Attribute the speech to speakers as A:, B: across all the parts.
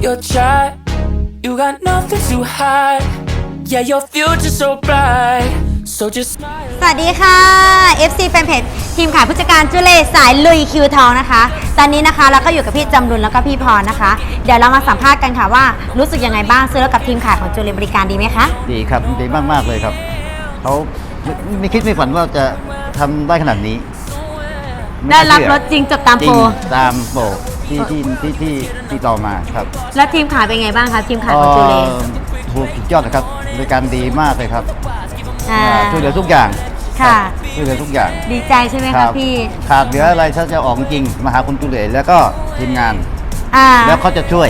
A: your child. You got nothing to hide. Yeah, your future's so bright. So just smile.
B: สวัสดีค่ะ FC แฟนเพจทีมขายผู้จัดการจุเลสายลุยคิวทองนะคะ ตอนนี้นะคะเราก็อยู่กับพี่จำรุนแล้วก็พี่พรนะคะ เดี๋ยวเรามาสัมภาษณ์กันค่ะว่ารู้สึกยังไงบ้างซื้อรถกับทีมขายของจุเลบริการดีไหมคะ
C: ดีครับดีมาก ๆ เลยครับเขาไม่ไม่คิดไม่ฝันว่าจะทำได้ขนาดนี้ม่
B: ได้รับ
C: เชื่อ
B: รถจริงจบตาม
C: จริ
B: โป
C: ง
B: ร
C: ตามโปร ที่ที่ที่ที่ที่ต่อมาครับ
B: แล้วทีมขายเป็นไงบ้างคะทีมขายของจุเล
C: เอ่อถูกสุดยอดนะครับบริการดีมากเลยครับ
B: อ่า
C: อ่าช่วยเหลือทุกอย่าง
B: ค่ะ
C: รับช่วยเหลือทุกอย่าง
B: ดีใจใช่ไหม
C: ค
B: คะ
C: รั
B: พี่
C: ขาดเหลืออะไรถ้าจะออกจริงมาหาคุณจุเลแล้วก็ทีมงาน
B: อ่า
C: แล้วเขาจะช่วย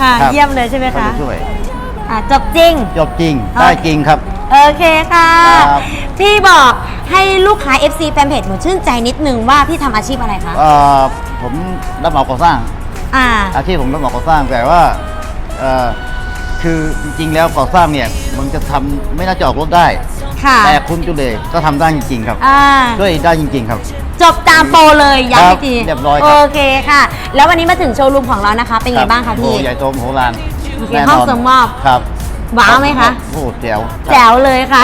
B: ค่ะ
C: ครับ
B: เยี่ยมเลยใช่ไหม
C: เขา
B: คะ
C: จะช่วย
B: อ่าจบจริง
C: จบจริง
B: โอเค
C: ได้จริงครับ
B: โอเคค่ะ
C: ครับ
B: พี่บอก ให้ลูกค้า FC แฟนเพจหนูชื่นใจนิดนึงว่าพี่ทำอาชีพอะไรคะ
C: เอ่อผมรับเหมาก่อสร้าง
B: อ่า
C: อาชีพผมรับเหมาก่อสร้างแต่ว่าเอ่อคือจริงๆแล้วก่อสร้างเนี่ยมันจะทำไม่น่าจะออกรถได้
B: ค่ะ
C: แต่คุณจุเลก็ทำได้จริง ๆ ครับ
B: อ่า
C: ช่วยได้จริง ๆ ครับ
B: จบตามโปรเลยย้ำอีกที
C: ครับเรียบร้อยครับ
B: โอเคค่ะ แล้ววันนี้มาถึงโชว์รูมของเรานะคะ เป็นไงบ้างคะพี่
C: โอ้ใหญ่โตมโหฬาร
B: โอเค
C: แน่น
B: ห้อง
C: อน
B: ส่งมอบ
C: ครับ
B: ว้าวไหมคะ
C: โอ้โหแจ๋ว
B: แจ๋วเลยค่ะ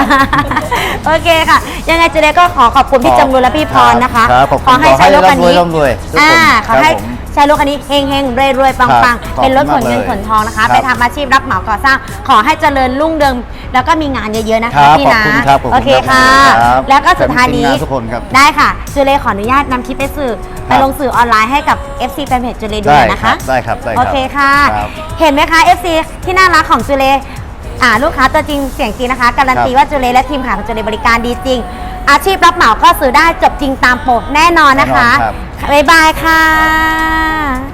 B: โอเคค่ะ ยังไงเจเดก็ขอขอบคุณพี่จำรูนและพี่พรนะคะ
C: ครับขอบคุณ
B: ขอให้ใช้รถคันนี้
C: ขอให้ร่ำรวยร่ำรวยทุกคน
B: อ่าขอให้
C: ครับผม
B: ใช้รถคันนี้เฮงเฮงรวยรวยๆปัง
C: ค
B: ปั
C: รั
B: ง
C: บ
B: เป็นรถขนเงิน
C: ขอบคุณมากเลย
B: ขนทองนะคะ
C: ครับ
B: ไปทำอาชีพรับเหมาก่อสร้าง ขอให้เจริญรุ่งเรืองแล้วก็มีงานเยอะๆนะ
C: ครั
B: คะ
C: บ
B: พี่นะ
C: ขอบคุณครับขอบคุณ
B: โอเคค่ะ
C: ครับ
B: แล้วก็สุดท้ายนี้
C: ทีมงานทุกคนครับ
B: ได้ค่ะจูเลขออนุญาตนำคลิปไปสื่อไปลงสื่อออนไลน์ให้กับ FC แฟนเพจจูเลดู
C: ได้
B: นะ
C: ครั
B: คะ
C: บได้ครับได้ครับ
B: โอเคค่ะ
C: ครับ
B: เห็นไหมคะ FC ที่น่ารักของจูเล อ่าลูกค้าตัวจริงเสียงจริงนะคะ การันตี
C: ครับ
B: ว่าจูเลและทีมขายของจูเลบริการดีจริง อาชีพรับเหมาก็ซื้อได้จบจริงตามโปรแน่นอนนะคะ
C: แน่นอนครับ
B: บ๊ายบายค่ะ